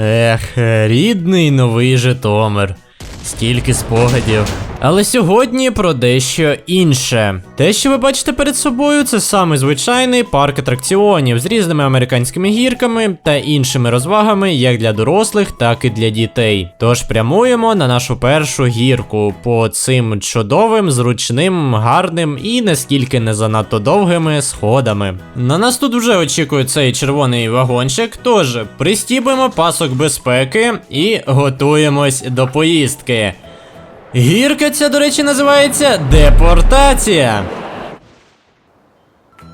Ех, рідний новий Житомир. Скільки спогадів. Але сьогодні про дещо інше. Те, що ви бачите перед собою, це саме звичайний парк атракціонів з різними американськими гірками та іншими розвагами як для дорослих, так і для дітей. Тож прямуємо на нашу першу гірку по цим чудовим, зручним, гарним і наскільки не занадто довгими сходами. На нас тут вже очікує цей червоний вагончик, тож пристібуємо пасок безпеки і готуємось до поїздки. Гірка ця, до речі, називається депортація.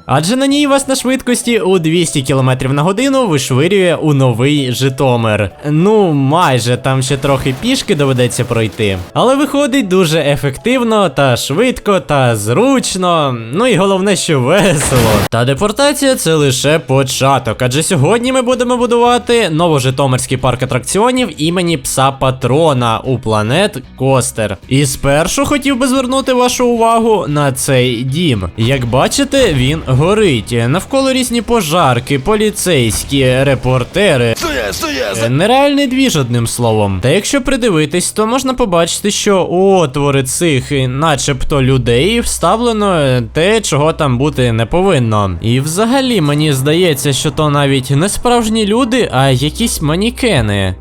Адже на ній вас на швидкості у 200 км на годину вишвирює у новий Житомир. Ну, майже там ще трохи пішки доведеться пройти. Але виходить дуже ефективно та швидко та зручно. Ну і головне, що весело. Та депортація це лише початок. Адже сьогодні ми будемо будувати новожитомирський парк атракціонів імені пса Патрона у планет Костер. І спершу хотів би звернути вашу увагу на цей дім. Як бачите, він горить. Навколо різні пожарки, поліцейські, репортери. Е, Нереальний двіж, одним словом. Та якщо придивитись, то можна побачити, що у отвори цих, начебто, людей вставлено е, те, чого там бути не повинно. І взагалі мені здається, що то навіть не справжні люди, а якісь манікени.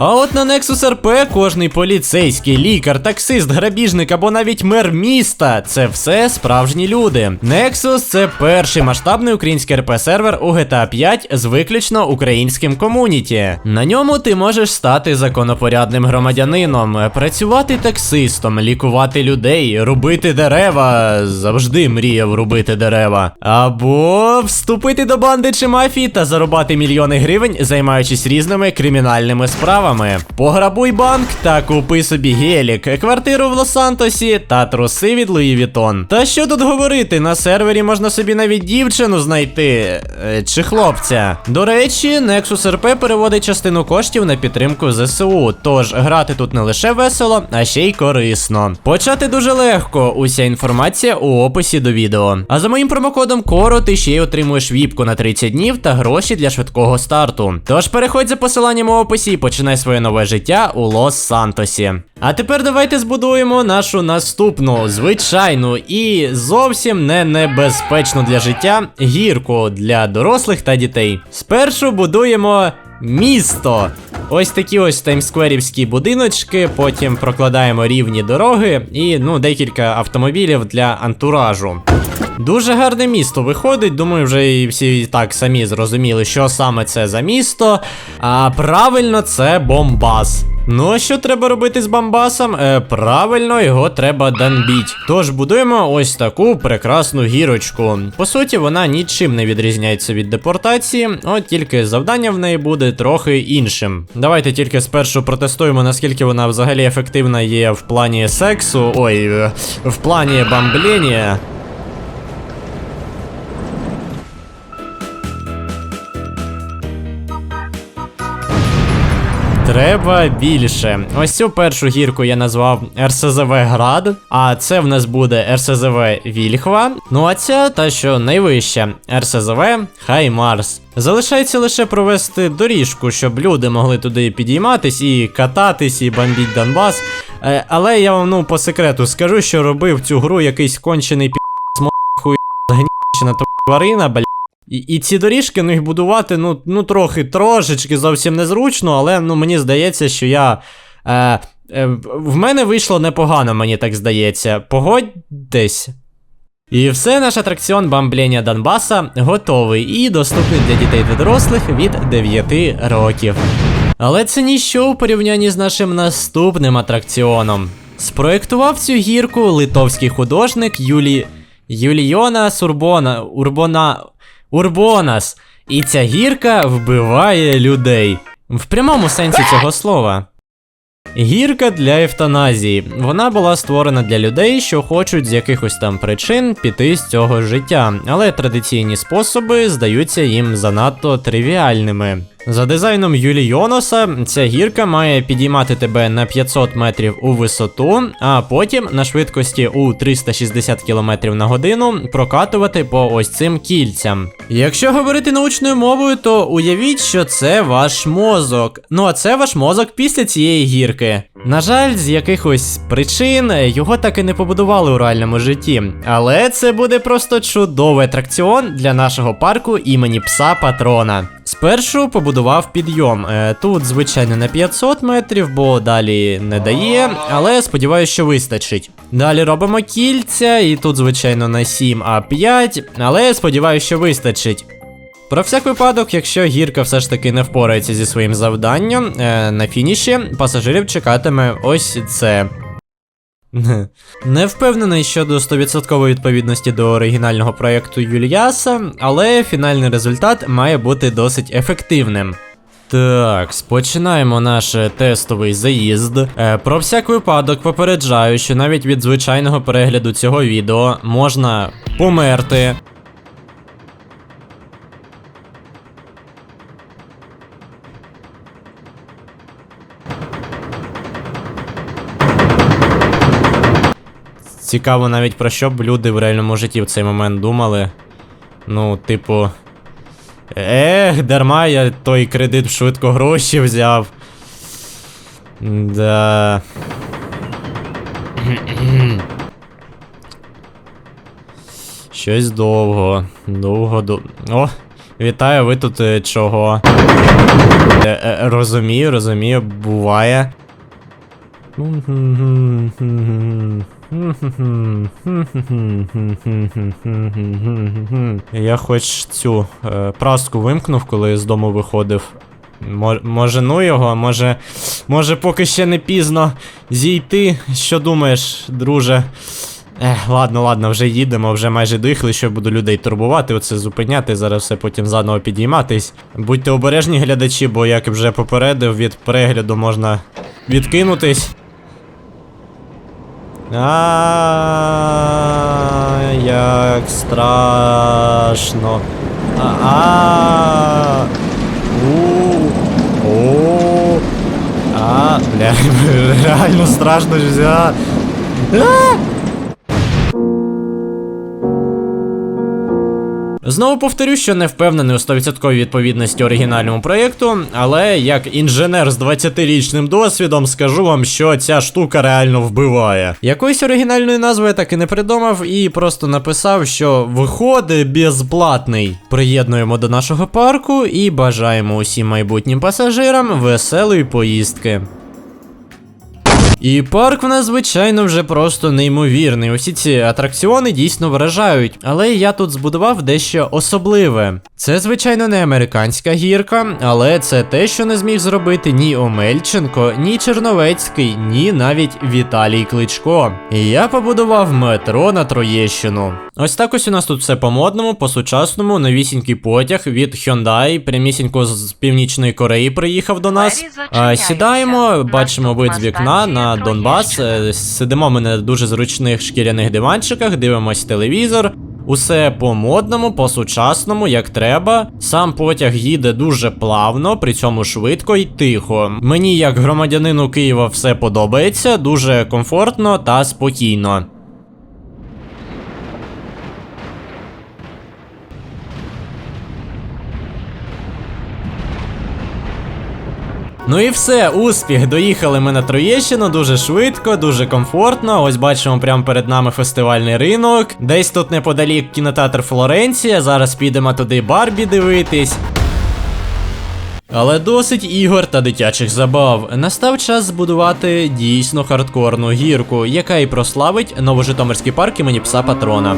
А от на Nexus RP кожний поліцейський, лікар, таксист, грабіжник або навіть мер міста це все справжні люди. Nexus це перший масштабний український RP сервер у GTA 5 з виключно українським комуніті. На ньому ти можеш стати законопорядним громадянином, працювати таксистом, лікувати людей, рубити дерева. Завжди мріяв рубити дерева. Або вступити до банди чи мафії та зарубати мільйони гривень, займаючись різними кримінальними справами. Пограбуй банк та купи собі гелік, квартиру в Лос-Сантосі та труси від Луї Вітон. Та що тут говорити, на сервері можна собі навіть дівчину знайти е, чи хлопця. До речі, Nexus RP переводить частину коштів на підтримку ЗСУ. Тож грати тут не лише весело, а ще й корисно. Почати дуже легко. Уся інформація у описі до відео. А за моїм промокодом Коро ти ще й отримуєш віпку на 30 днів та гроші для швидкого старту. Тож переходь за посиланням у описі і починай своє нове життя у Лос-Сантосі. А тепер давайте збудуємо нашу наступну звичайну і зовсім не небезпечну для життя гірку для дорослих та дітей. Спершу будуємо місто. Ось такі ось таймскверівські будиночки, потім прокладаємо рівні дороги і ну декілька автомобілів для антуражу. Дуже гарне місто виходить. Думаю, вже і всі так самі зрозуміли, що саме це за місто. А правильно, це Бомбас. Ну а що треба робити з Бомбасом? Е, правильно, його треба данбіть. Тож будуємо ось таку прекрасну гірочку. По суті, вона нічим не відрізняється від депортації, от тільки завдання в неї буде трохи іншим. Давайте тільки спершу протестуємо, наскільки вона взагалі ефективна є в плані сексу. Ой, е, в плані бомблення. Треба більше. Ось цю першу гірку я назвав РСЗВ Град, а це в нас буде РСЗВ Вільхва. Ну а ця та що найвища РСЗВ Хай Марс. Залишається лише провести доріжку, щоб люди могли туди підійматись і кататись, і бомбіть Донбас. Е, але я вам ну по секрету скажу, що робив цю гру якийсь кончений пі хуй згнічена то тварина, бля. І, і ці доріжки, ну їх будувати, ну, ну трохи, трошечки зовсім незручно, але ну мені здається, що я. Е, е, в мене вийшло непогано, мені так здається. Погодьтесь. І все, наш атракціон бамблення Донбаса готовий і доступний для дітей та дорослих від 9 років. Але це ніщо у порівнянні з нашим наступним атракціоном. Спроєктував цю гірку литовський художник Юлі... Юліона Сурбона Урбона Урбонас. І ця гірка вбиває людей. В прямому сенсі цього слова. Гірка для евтаназії. Вона була створена для людей, що хочуть з якихось там причин піти з цього життя, але традиційні способи здаються їм занадто тривіальними. За дизайном Юлі Йоноса, ця гірка має підіймати тебе на 500 метрів у висоту, а потім на швидкості у 360 км на годину прокатувати по ось цим кільцям. Якщо говорити научною мовою, то уявіть, що це ваш мозок. Ну а це ваш мозок після цієї гірки. На жаль, з якихось причин його так і не побудували у реальному житті. Але це буде просто чудовий атракціон для нашого парку імені пса Патрона. Спершу побудував підйом. Е, Тут, звичайно, на 500 метрів, бо далі не дає, але сподіваюся, що вистачить. Далі робимо кільця, і тут, звичайно, на 7 а 5, але сподіваюся, що вистачить. Про всяк випадок, якщо гірка все ж таки не впорається зі своїм завданням, е, на фініші пасажирів чекатиме ось це. Не впевнений щодо 100% відповідності до оригінального проєкту Юліаса, але фінальний результат має бути досить ефективним. Так, спочинаємо наш е, тестовий заїзд. Е, про всяк випадок попереджаю, що навіть від звичайного перегляду цього відео можна померти. Цікаво навіть про що б люди в реальному житті в цей момент думали. Ну, типу. Ех, дарма я той кредит швидко гроші взяв. Да. Щось довго. Довго до. О! Вітаю, ви тут е, чого? Е, е, розумію, розумію, буває. Я хоч цю е, праску вимкнув, коли з дому виходив. Може, ну його, може. Може, поки ще не пізно зійти. Що думаєш, друже? Ех, ладно, ладно, вже їдемо, вже майже доїхали, що буду людей турбувати, оце зупиняти, зараз все потім заново підійматись. Будьте обережні, глядачі, бо як вже попередив, від перегляду можна відкинутись. А, як страшно. А, у, о, а, бля, реально страшно. А. Знову повторю, що не впевнений у 100% відповідності оригінальному проєкту, але як інженер з 20-річним досвідом скажу вам, що ця штука реально вбиває. Якоїсь оригінальної назви я так і не придумав, і просто написав, що виходить безплатний. Приєднуємо до нашого парку і бажаємо усім майбутнім пасажирам веселої поїздки. І парк в нас, звичайно, вже просто неймовірний. Усі ці атракціони дійсно вражають. Але я тут збудував дещо особливе. Це, звичайно, не американська гірка, але це те, що не зміг зробити ні Омельченко, ні Черновецький, ні навіть Віталій Кличко. І я побудував метро на Троєщину. Ось так ось у нас тут все по-модному, по-сучасному, новісінький потяг від Hyundai, прямісінько з Північної Кореї приїхав до нас. Сідаємо, бачимо вид з вікна на Донбас. е, Сидимо ми на дуже зручних шкіряних диванчиках, дивимось телевізор. Усе по-модному, по-сучасному, як треба. Сам потяг їде дуже плавно, при цьому швидко і тихо. Мені, як громадянину Києва, все подобається, дуже комфортно та спокійно. Ну і все, успіх. Доїхали ми на Троєщину дуже швидко, дуже комфортно. Ось бачимо прямо перед нами фестивальний ринок. Десь тут неподалік кінотеатр Флоренція. Зараз підемо туди Барбі дивитись. Але досить ігор та дитячих забав. Настав час збудувати дійсно хардкорну гірку, яка і прославить Новожитомирський парк імені пса Патрона.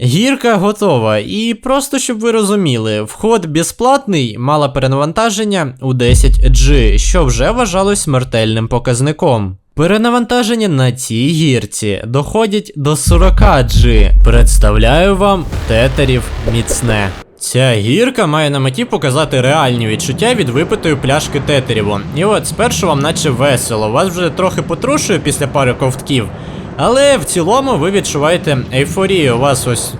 Гірка готова, і просто щоб ви розуміли, вход безплатний, мала перенавантаження у 10G, що вже вважалось смертельним показником. Перенавантаження на цій гірці доходять до 40G. Представляю вам тетерів міцне. Ця гірка має на меті показати реальні відчуття від випитої пляшки тетеріву. І от спершу вам наче весело, вас вже трохи потрушує після пари ковтків. Але в цілому ви відчуваєте ейфорію. У вас ось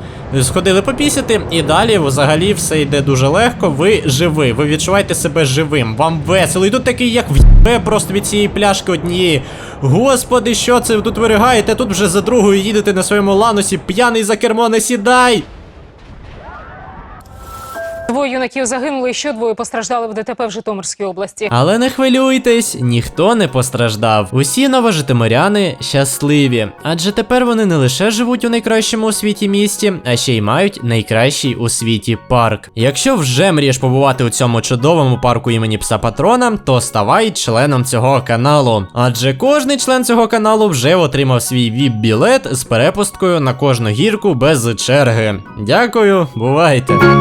сходили попісяти, і далі взагалі все йде дуже легко. Ви живі, ви відчуваєте себе живим, вам весело. І тут такий, як в'єбе просто від цієї пляшки однієї. Господи, що це ви тут виригаєте? Тут вже за другою їдете на своєму ланусі, п'яний за кермо, не сідай! Двоє юнаків загинули, і ще двоє постраждали в ДТП в Житомирській області. Але не хвилюйтесь, ніхто не постраждав. Усі новожитомиряни щасливі, адже тепер вони не лише живуть у найкращому у світі місті, а ще й мають найкращий у світі парк. Якщо вже мрієш побувати у цьому чудовому парку імені пса патрона, то ставай членом цього каналу. Адже кожний член цього каналу вже отримав свій віп-білет з перепусткою на кожну гірку без черги. Дякую, бувайте.